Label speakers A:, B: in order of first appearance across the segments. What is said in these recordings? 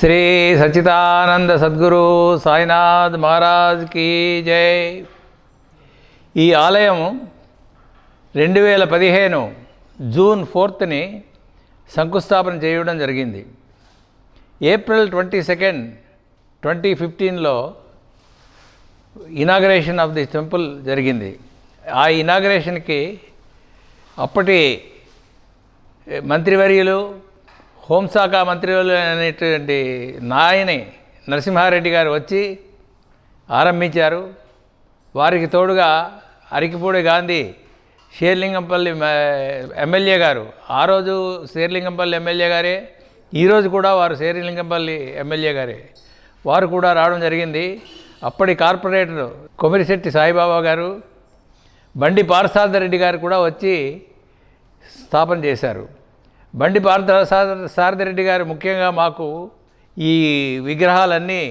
A: శ్రీ సచిదానంద సద్గురు సాయినాథ్ మహారాజ్ కీ జై ఈ ఆలయం రెండు వేల పదిహేను జూన్ ఫోర్త్ని శంకుస్థాపన చేయడం జరిగింది. ఏప్రిల్ ట్వంటీ సెకండ్ ట్వంటీ ఫిఫ్టీన్లో ఇనాగ్రేషన్ ఆఫ్ ది టెంపుల్ జరిగింది. ఆ ఇనాగరేషన్కి అప్పటి మంత్రివర్యులు హోంశాఖ మంత్రివర్యులు అనేటువంటి నాయని నరసింహారెడ్డి గారు వచ్చి ఆరంభించారు. వారికి తోడుగా అరికిపూడి గాంధీ షేర్లింగంపల్లి ఎమ్మెల్యే గారు. ఆ రోజు షేర్లింగంపల్లి ఎమ్మెల్యే గారే ఈరోజు కూడా వారు షేర్లింగంపల్లి ఎమ్మెల్యే గారే. వారు కూడా రావడం జరిగింది. అప్పటి కార్పొరేటర్ కొమిరిశెట్టి సాయిబాబా గారు బండి పారసారథరెడ్డి గారు కూడా వచ్చి స్థాపన చేశారు. బండి పారసారథరెడ్డి గారు ముఖ్యంగా మాకు ఈ విగ్రహాలన్నీ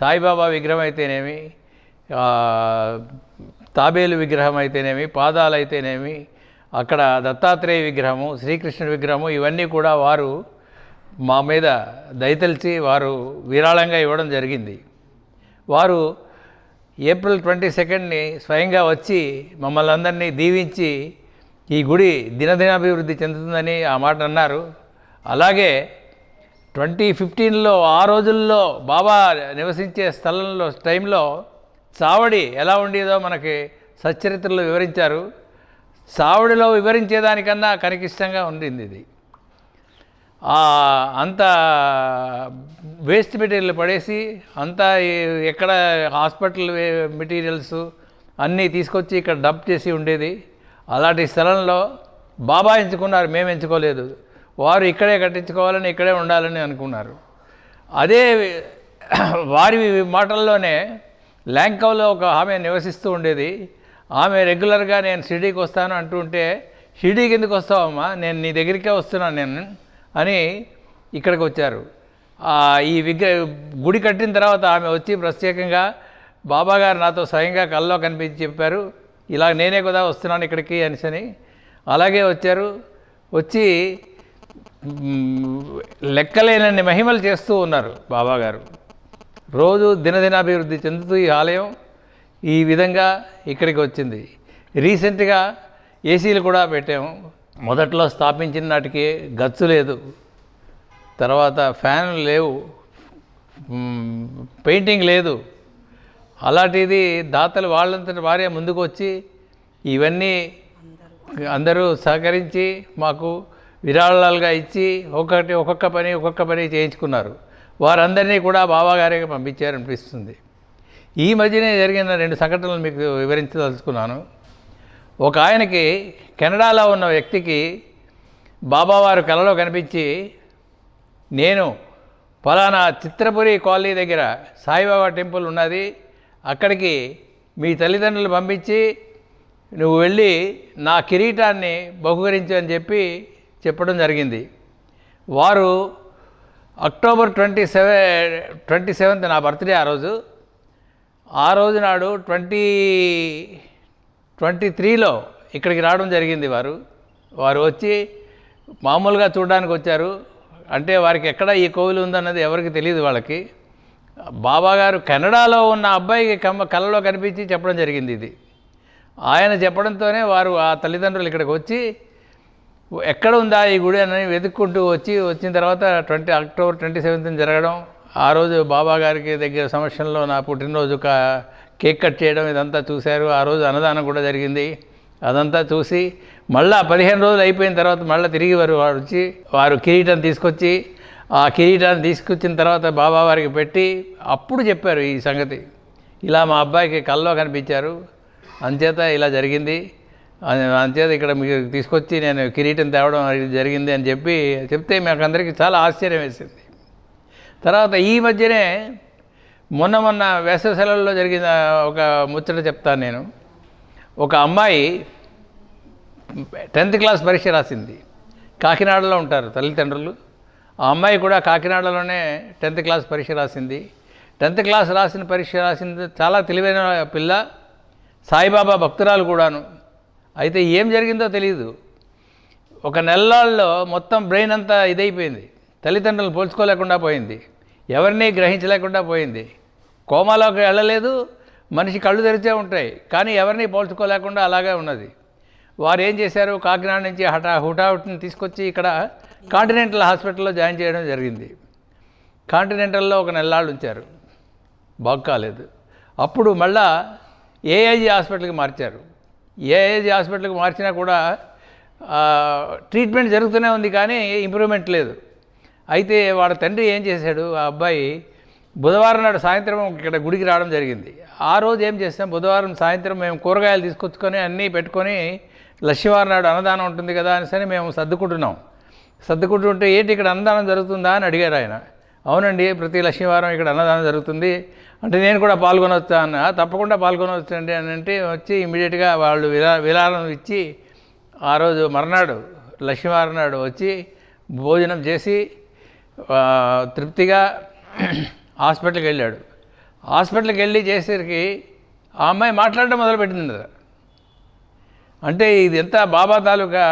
A: సాయిబాబా విగ్రహం అయితేనేమి తాబేలు విగ్రహం అయితేనేమి పాదాలు అయితేనేమి అక్కడ దత్తాత్రేయ విగ్రహము శ్రీకృష్ణుడి విగ్రహము ఇవన్నీ కూడా వారు మా మీద దయతలిచి వారు విరాళంగా ఇవ్వడం జరిగింది. వారు ఏప్రిల్ ట్వంటీ సెకండ్ని స్వయంగా వచ్చి మమ్మల్ని అందరినీ దీవించి ఈ గుడి దినదినాభివృద్ధి చెందుతుందని ఆ మాట అన్నారు. అలాగే ట్వంటీ ఫిఫ్టీన్లో ఆ రోజుల్లో బాబా నివసించే స్థలంలో టైంలో చావడి ఎలా ఉండేదో మనకి సచ్చరిత్రలో వివరించారు. చావడిలో వివరించేదానికన్నా కనికిష్టంగా ఉండింది ఇది. అంత వేస్ట్ మెటీరియల్ పడేసి అంతా ఎక్కడ హాస్పిటల్ మెటీరియల్స్ అన్నీ తీసుకొచ్చి ఇక్కడ డంప్ చేసి ఉండేది. అలాంటి స్థలంలో బాబా ఎంచుకున్నారు మేము ఎంచుకోలేదు. వారు ఇక్కడే కట్టించుకోవాలని ఇక్కడే ఉండాలని అనుకున్నారు. అదే వారి మాటల్లోనే ల్యాంకవ్లో ఒక ఆమె నివసిస్తూ ఉండేది. ఆమె రెగ్యులర్గా నేను షిరిడీకి వస్తాను అంటుంటే షిరిడీకి ఎందుకు వస్తావమ్మా? నేను నీ దగ్గరికే వస్తున్నాను నేను అని ఇక్కడికి వచ్చారు. ఈ విగ్రహ గుడి కట్టిన తర్వాత ఆమె వచ్చి ప్రత్యేకంగా బాబాగారు నాతో స్వయంగా కల్లో కనిపించి చెప్పారు ఇలా నేనే కదా వస్తున్నాను ఇక్కడికి అనిసని. అలాగే వచ్చారు. వచ్చి లెక్కలేనన్ని మహిమలు చేస్తూ ఉన్నారు బాబాగారు రోజు దినదినాభివృద్ధి చెందుతూ ఈ ఆలయం ఈ విధంగా ఇక్కడికి వచ్చింది. రీసెంట్గా ఏసీలు కూడా పెట్టాము. మొదట్లో స్థాపించిన నాటికి గచ్చు లేదు. తర్వాత ఫ్యాన్లు లేవు. పెయింటింగ్ లేదు. అలాంటిది దాతలు వాళ్ళంతటి వారే ముందుకు వచ్చి ఇవన్నీ అందరూ సహకరించి మాకు విరాళాలుగా ఇచ్చి ఒక్కొక్కటి ఒక్కొక్క పని ఒక్కొక్క పని చేయించుకున్నారు. వారందరినీ కూడా బాబాగారే పంపించారనిపిస్తుంది ఈ మధ్యనే జరిగిన రెండు సంఘటనలు మీకు వివరించదలుచుకున్నాను. ఒక ఆయనకి కెనడాలో ఉన్న వ్యక్తికి బాబావారు కలలో కనిపించి నేను ఫలానా చిత్రపురి కాలనీ దగ్గర సాయిబాబా టెంపుల్ ఉన్నది. అక్కడికి మీ తల్లిదండ్రులు పంపించి నువ్వు వెళ్ళి నా కిరీటాన్ని బహుకరించు అని చెప్పి చెప్పడం జరిగింది. వారు October twenty seven twenty seventh నా బర్త్డే ఆ రోజు. ఆ రోజు నాడు ట్వంటీ ట్వంటీ త్రీలో ఇక్కడికి రావడం జరిగింది వారు. వారు వచ్చి మామూలుగా చూడడానికి వచ్చారు. అంటే వారికి ఎక్కడ ఈ కోవిలు ఉందన్నది ఎవరికి తెలియదు వాళ్ళకి. బాబాగారు కెనడాలో ఉన్న అబ్బాయికి కమ్మ కళ్ళలో కనిపించి చెప్పడం జరిగింది ఇది. ఆయన చెప్పడంతోనే వారు ఆ తల్లిదండ్రులు ఇక్కడికి వచ్చి ఎక్కడ ఉందా ఈ గుడి? అని వెతుక్కుంటూ వచ్చి వచ్చిన తర్వాత ట్వంటీ అక్టోబర్ ట్వంటీ సెవెంత్ జరగడం ఆ రోజు బాబా గారికి దగ్గర సమక్షంలో నా పుట్టినరోజు కా కేక్ కట్ చేయడం ఇదంతా చూశారు. ఆ రోజు అన్నదానం కూడా జరిగింది. అదంతా చూసి మళ్ళా పదిహేను రోజులు అయిపోయిన తర్వాత మళ్ళీ తిరిగి వారు వారు వచ్చి వారు కిరీటం తీసుకొచ్చి ఆ కిరీటాన్ని తీసుకొచ్చిన తర్వాత బాబా వారికి పెట్టి అప్పుడు చెప్పారు ఈ సంగతి. ఇలా మా అబ్బాయికి కల్లో కనిపించారు. అంచేత ఇలా జరిగింది. అంచేత ఇక్కడ మీకు తీసుకొచ్చి నేను కిరీటం తేవడం జరిగింది అని చెప్పి చెప్తే మాకు అందరికీ చాలా ఆశ్చర్యం వేసింది. తర్వాత ఈ మధ్యనే మొన్న మొన్న వేసవి సెలవుల్లో జరిగిన ఒక ముచ్చట చెప్తాను నేను. ఒక అమ్మాయి టెన్త్ క్లాస్ పరీక్ష రాసింది. కాకినాడలో ఉంటారు తల్లిదండ్రులు. ఆ అమ్మాయి కూడా కాకినాడలోనే టెన్త్ క్లాస్ పరీక్ష రాసింది. టెన్త్ క్లాస్ రాసిన పరీక్ష రాసింది చాలా తెలివైన పిల్ల. సాయిబాబా భక్తురాలు కూడాను. అయితే ఏం జరిగిందో తెలియదు ఒక నెలల్లో మొత్తం బ్రెయిన్ అంతా ఇదైపోయింది. తల్లిదండ్రులు పోల్చుకోలేకుండా పోయింది. ఎవరిని గ్రహించలేకుండా పోయింది. కోమాలోకి వెళ్ళలేదు. మనిషి కళ్ళు తెరిచే ఉంటాయి కానీ ఎవరిని పోల్చుకోలేకుండా అలాగే ఉన్నది. వారు ఏం చేశారు? కాకినాడ నుంచి హఠా హుటాహుటిని తీసుకొచ్చి ఇక్కడ కాంటినెంటల్ హాస్పిటల్లో జాయిన్ చేయడం జరిగింది. కాంటినెంటల్లో ఒక నెలలాళ్ళు ఉంచారు. బాగు కాలేదు. అప్పుడు మళ్ళా ఏఐజీ హాస్పిటల్కి మార్చారు. ఏఐజీ హాస్పిటల్కి మార్చినా కూడా ట్రీట్మెంట్ జరుగుతూనే ఉంది కానీ ఇంప్రూవ్మెంట్ లేదు. అయితే వాళ్ళ తండ్రి ఏం చేశాడు? ఆ అబ్బాయి బుధవారం నాడు సాయంత్రం ఇక్కడ గుడికి రావడం జరిగింది. ఆ రోజు ఏం చేస్తాం బుధవారం సాయంత్రం మేము కూరగాయలు తీసుకొచ్చుకొని అన్నీ పెట్టుకొని లక్ష్మీవారం నాడు అన్నదానం ఉంటుంది కదా అనేసరి మేము సర్దుకుంటున్నాం. సర్దుకుంటుంటే ఏంటి ఇక్కడ అన్నదానం జరుగుతుందా అని అడిగారు ఆయన. అవునండి ప్రతి లక్ష్మీవారం ఇక్కడ అన్నదానం జరుగుతుంది. అంటే నేను కూడా పాల్గొనవచ్చా అన్న తప్పకుండా పాల్గొనవచ్చు అండి అని అంటే వచ్చి ఇమీడియట్గా వాళ్ళు విరా విరాళం ఇచ్చి ఆ రోజు మర్నాడు లక్ష్మీవారం నాడు వచ్చి భోజనం చేసి తృప్తిగా హాస్పిటల్కి వెళ్ళాడు. హాస్పిటల్కి వెళ్ళి చేసేసరికి ఆ అమ్మాయి మాట్లాడడం మొదలుపెట్టింది అంటే ఇది ఎంత బాబా తాలూకా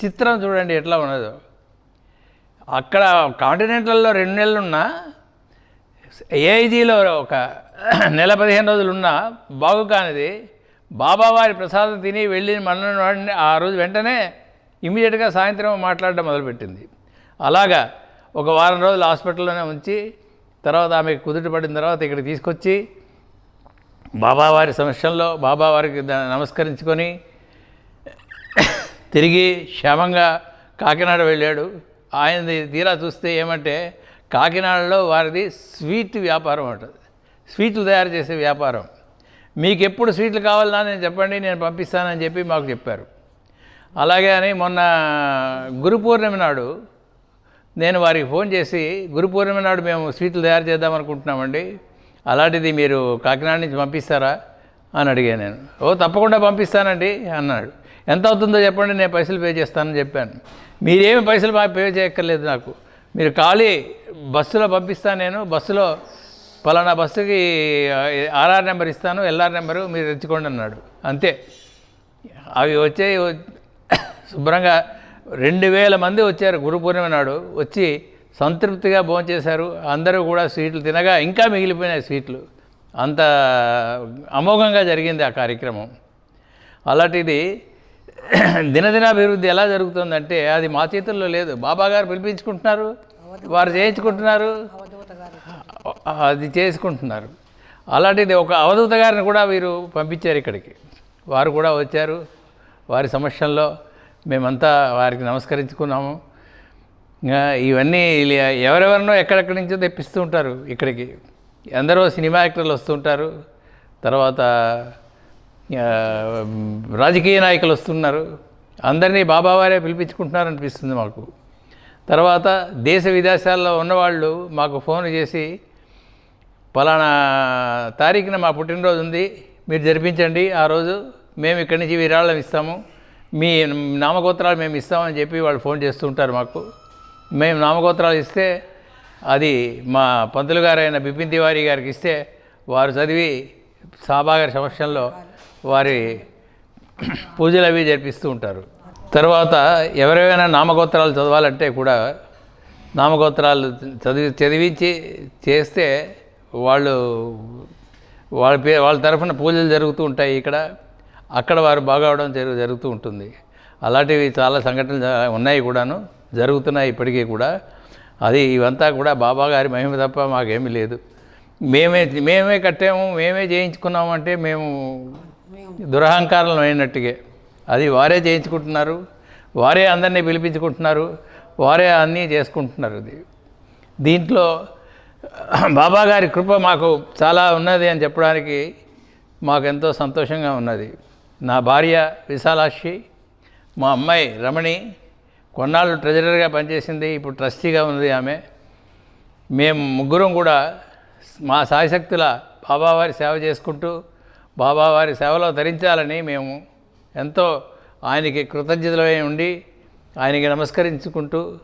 A: చిత్రం చూడండి ఎట్లా ఉన్నదో. అక్కడ కాంటినెంటల్లో రెండు నెలలు ఉన్నా ఏఐజీలో ఒక నెల పదిహేను రోజులు ఉన్నా బాగు కానిది బాబావారి ప్రసాదం తిని వెళ్ళి మన వాడిని ఆ రోజు వెంటనే ఇమీడియట్గా సాయంత్రం మాట్లాడడం మొదలుపెట్టింది. అలాగా ఒక వారం రోజులు హాస్పిటల్లోనే ఉంచి తర్వాత ఆమెకు కుదుట పడిన తర్వాత ఇక్కడ తీసుకొచ్చి బాబావారి సమక్షంలో బాబావారికి నమస్కరించుకొని తిరిగి క్షేమంగా కాకినాడ వెళ్ళాడు. ఆయనది తీరా చూస్తే ఏమంటే కాకినాడలో వారిది స్వీట్ వ్యాపారం ఉంటుంది స్వీట్లు తయారు చేసే వ్యాపారం. మీకు ఎప్పుడు స్వీట్లు కావాలన్నా నేను చెప్పండి నేను పంపిస్తానని చెప్పి మాకు చెప్పారు. అలాగే అని మొన్న గురు పూర్ణిమ నాడు నేను వారికి ఫోన్ చేసి గురు పూర్ణిమ నాడు మేము స్వీట్లు తయారు చేద్దాం అనుకుంటున్నామండి. అలాంటిది మీరు కాకినాడ నుంచి పంపిస్తారా? అని అడిగాను నేను. ఓ తప్పకుండా పంపిస్తానండి అన్నాడు. ఎంత అవుతుందో చెప్పండి నేను పైసలు పే చేస్తానని చెప్పాను. మీరేమి పైసలు మాకు పే చేయక్కర్లేదు నాకు. మీరు ఖాళీ బస్సులో పంపిస్తాను నేను. బస్సులో పలానా బస్సుకి ఆర్ఆర్ నెంబర్ ఇస్తాను ఎల్ఆర్ నెంబరు మీరు తెచ్చుకోండి అన్నాడు. అంతే. అవి వచ్చే శుభ్రంగా రెండు వేల మంది వచ్చారు గురు పూర్ణిమ నాడు. వచ్చి సంతృప్తిగా భోంచేశారు అందరూ కూడా స్వీట్లు తినగా ఇంకా మిగిలిపోయినాయి స్వీట్లు. అంత అమోఘంగా జరిగింది ఆ కార్యక్రమం. అలాంటిది దినదినాభివృద్ధి ఎలా జరుగుతుందంటే అది మా చేతుల్లో లేదు. బాబా గారు పిలిపించుకుంటున్నారు. వారు చేయించుకుంటున్నారు. అది చేసుకుంటున్నారు. అలాంటిది ఒక అవధూత గారిని కూడా వీరు పంపించారు ఇక్కడికి. వారు కూడా వచ్చారు. వారి సమస్యల్లో మేమంతా వారికి నమస్కరించుకున్నాము. ఇంకా ఇవన్నీ ఎవరెవరినో ఎక్కడెక్కడి నుంచో తెప్పిస్తూ ఉంటారు ఇక్కడికి. ఎందరో సినిమా యాక్టర్లు వస్తుంటారు తర్వాత రాజకీయ నాయకులు వస్తున్నారు. అందరినీ బాబావారే పిలిపించుకుంటున్నారు అనిపిస్తుంది మాకు. తర్వాత దేశ విదేశాల్లో ఉన్నవాళ్ళు మాకు ఫోన్ చేసి పలానా తారీఖున మా పుట్టినరోజు ఉంది మీరు జరిపించండి ఆ రోజు మేము ఇక్కడి నుంచి విరాళం ఇస్తాము. మీ నామగోత్రాలు మేము ఇస్తామని చెప్పి వాళ్ళు ఫోన్ చేస్తుంటారు మాకు. మేము నామగోత్రాలు ఇస్తే అది మా పంతులు గారైన బిపిన్ తివారీ గారికి ఇస్తే వారు చదివి సాబాగారి సమక్షంలో వారి పూజలు అవి జరిపిస్తూ ఉంటారు. తర్వాత ఎవరైనా నామగోత్రాలు చదవాలంటే కూడా నామగోత్రాలు చదివి చదివించి చేస్తే వాళ్ళు వాళ్ళ పే వాళ్ళ తరఫున పూజలు జరుగుతూ ఉంటాయి ఇక్కడ. అక్కడ వారు బాగవడం జరుగు జరుగుతూ ఉంటుంది. అలాంటివి చాలా సంఘటనలు ఉన్నాయి కూడాను జరుగుతున్నాయి ఇప్పటికీ కూడా. అది ఇవంతా కూడా బాబా గారి మహిమ తప్ప మాకేమీ లేదు. మేమే మేమే కట్టాము మేమే చేయించుకున్నాము అంటే మేము దురహంకారం అయినట్టుగా అది వారే చేయించుకుంటున్నారు వారే అందరినీ పిలిపించుకుంటున్నారు వారే అన్నీ చేసుకుంటున్నారు ఇది దీంట్లో బాబా గారి కృప మాకు చాలా ఉన్నది అని చెప్పడానికి మాకు ఎంతో సంతోషంగా ఉన్నది. నా భార్య విశాలాక్షి మా అమ్మాయి రమణి కొన్నాళ్ళు ట్రెజరర్గా పనిచేసింది ఇప్పుడు ట్రస్టీగా ఉంది ఆమె. మేము ముగ్గురం కూడా మా సాయశక్తుల బాబావారి సేవ చేసుకుంటూ బాబావారి సేవలో ధరించాలని మేము ఎంతో ఆయనకి కృతజ్ఞతలై ఉండి ఆయనకి నమస్కరించుకుంటూ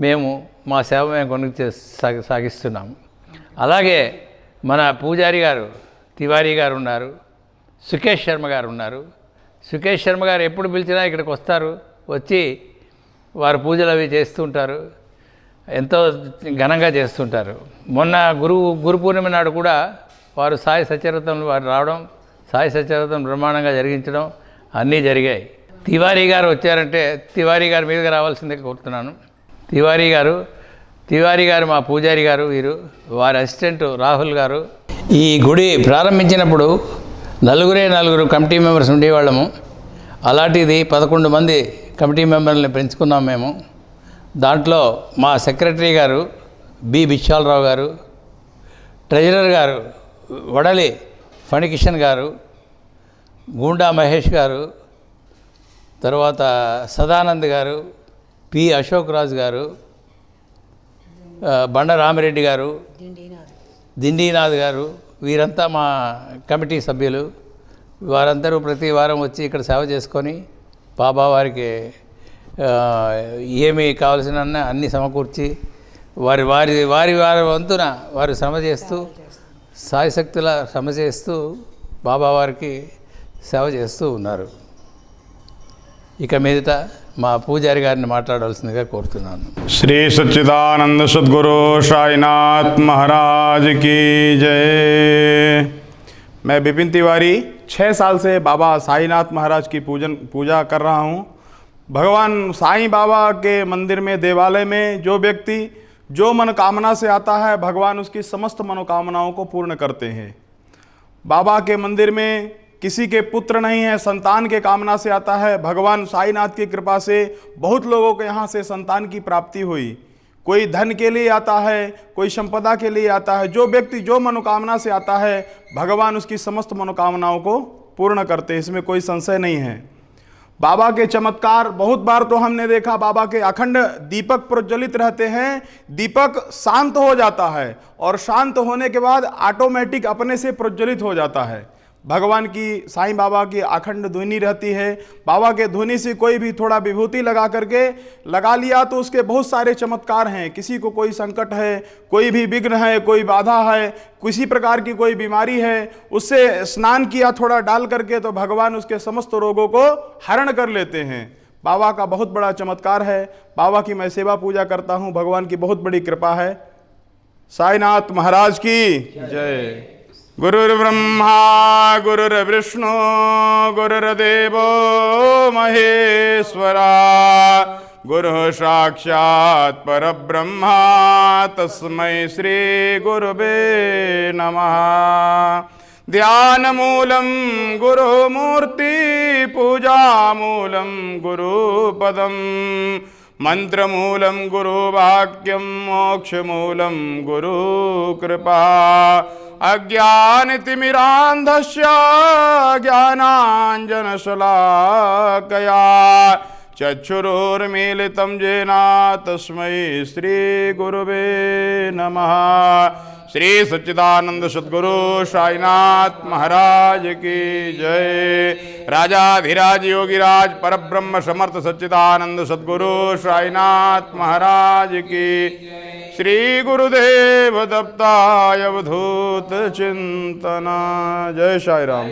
A: మేము మా సేవ మేము కొనుక్కు సాగి సాగిస్తున్నాము అలాగే మన పూజారి గారు తివారీ గారు ఉన్నారు. సుకేష్ శర్మ గారు ఉన్నారు. సుకేష్ శర్మ గారు ఎప్పుడు పిలిచినా ఇక్కడికి వస్తారు. వచ్చి వారు పూజలు అవి చేస్తుంటారు ఎంతో ఘనంగా చేస్తుంటారు. మొన్న గురువు గురు పూర్ణిమ నాడు కూడా వారు సాయి సచరితం వారు రావడం సాయి సచరితం బ్రహ్మాండంగా జరిగించడం అన్నీ జరిగాయి. తివారీ గారు వచ్చారంటే తివారీ గారి మీదుగా రావాల్సిందే కోరుతున్నాను. తివారీ గారు తివారీ గారు మా పూజారి గారు వీరు వారి అసిస్టెంట్ రాహుల్ గారు. ఈ గుడి ప్రారంభించినప్పుడు నలుగురే నలుగురు కమిటీ మెంబర్స్ ఉండేవాళ్ళము. అలాంటిది పదకొండు మంది కమిటీ మెంబర్ని పెంచుకున్నాం మేము. దాంట్లో మా సెక్రటరీ గారు బి విశాలరావు గారు ట్రెజరర్ గారు వడలి ఫణికిషన్ గారు గూండా మహేష్ గారు తర్వాత సదానంద్ గారు పి అశోక్ రాజు గారు బండ రామిరెడ్డి గారు దిండీనాథ్ గారు వీరంతా మా కమిటీ సభ్యులు. వారందరూ ప్రతి వారం వచ్చి ఇక్కడ సేవ చేసుకొని బాబా వారికి ఏమి కావలసిన అన్ని సమకూర్చి వారి వారి వారి వారి వంతున వారు శ్రమ చేస్తూ సాయశక్తుల శ్రమ చేస్తూ బాబా వారికి సేవ చేస్తూ ఉన్నారు. ఇక మీదట మా పూజారి గారిని మాట్లాడవలసిందిగా కోరుతున్నాను
B: श्री सच्चिदानंद सदगुरु साईनाथ महाराज की जय मैं विपिन तिवारी छः साल से बाबा साईनाथ महाराज की पूजन पूजा कर रहा हूँ भगवान साईं बाबा के मंदिर में देवालय में जो व्यक्ति जो मनोकामना से आता है भगवान उसकी समस्त मनोकामनाओं को पूर्ण करते हैं बाबा के मंदिर में किसी के पुत्र नहीं है, संतान के कामना से आता है। भगवान साईनाथ की कृपा से बहुत लोगों के यहाँ से संतान की प्राप्ति हुई। कोई धन के लिए आता है, कोई संपदा के लिए आता है, जो व्यक्ति, जो मनोकामना से आता है, भगवान उसकी समस्त मनोकामनाओं को पूर्ण करते हैं। इसमें कोई संशय नहीं है। बाबा के चमत्कार, बहुत बार तो हमने देखा, बाबा के अखंड दीपक प्रज्वलित रहते हैं, दीपक शांत हो जाता है और शांत होने के बाद ऑटोमेटिक अपने से प्रज्वलित हो जाता है। भगवान की, साईं बाबा की अखंड ध्वनि रहती है। बाबा के ध्वनि से कोई भी थोड़ा विभूति लगा करके लगा लिया तो उसके बहुत सारे चमत्कार हैं। किसी को कोई संकट है, कोई भी विघ्न है, कोई बाधा है, किसी प्रकार की कोई बीमारी है, उससे स्नान किया थोड़ा डाल करके तो भगवान उसके समस्त रोगों को हरण कर लेते हैं। बाबा का बहुत बड़ा चमत्कार है। बाबा की मैं सेवा पूजा करता हूँ। भगवान की बहुत बड़ी कृपा है। साईनाथ महाराज की। जय। गुरुर्ब्रह्मा गुरुर्विष्णु गुरुर्देवो महेश्वरा। गुरुः साक्षात् परब्रह्मा तस्मै श्रीगुरुवे नमः। ध्यानमूलं गुरुमूर्ति पूजामूलं गुरुपदम्। मन्त्रमूलं गुरुवाक्यं मोक्षमूलं गुरुकृपा अज्ञानतिमिरान्धस्य ज्ञानाञ्जनशलाकया येन तस्मै श्रीगुरुवे नमः। श्री सच्चिदानंद सद्गुरु साईनाथ महाराज की जय। राजाधिराज योगिराज परब्रह्म समर्थ सच्चिदानंद सद्गुरु साईनाथ महाराज की श्री गुरुदेव दत्ताय अवधूत चिंतना। जय साई राम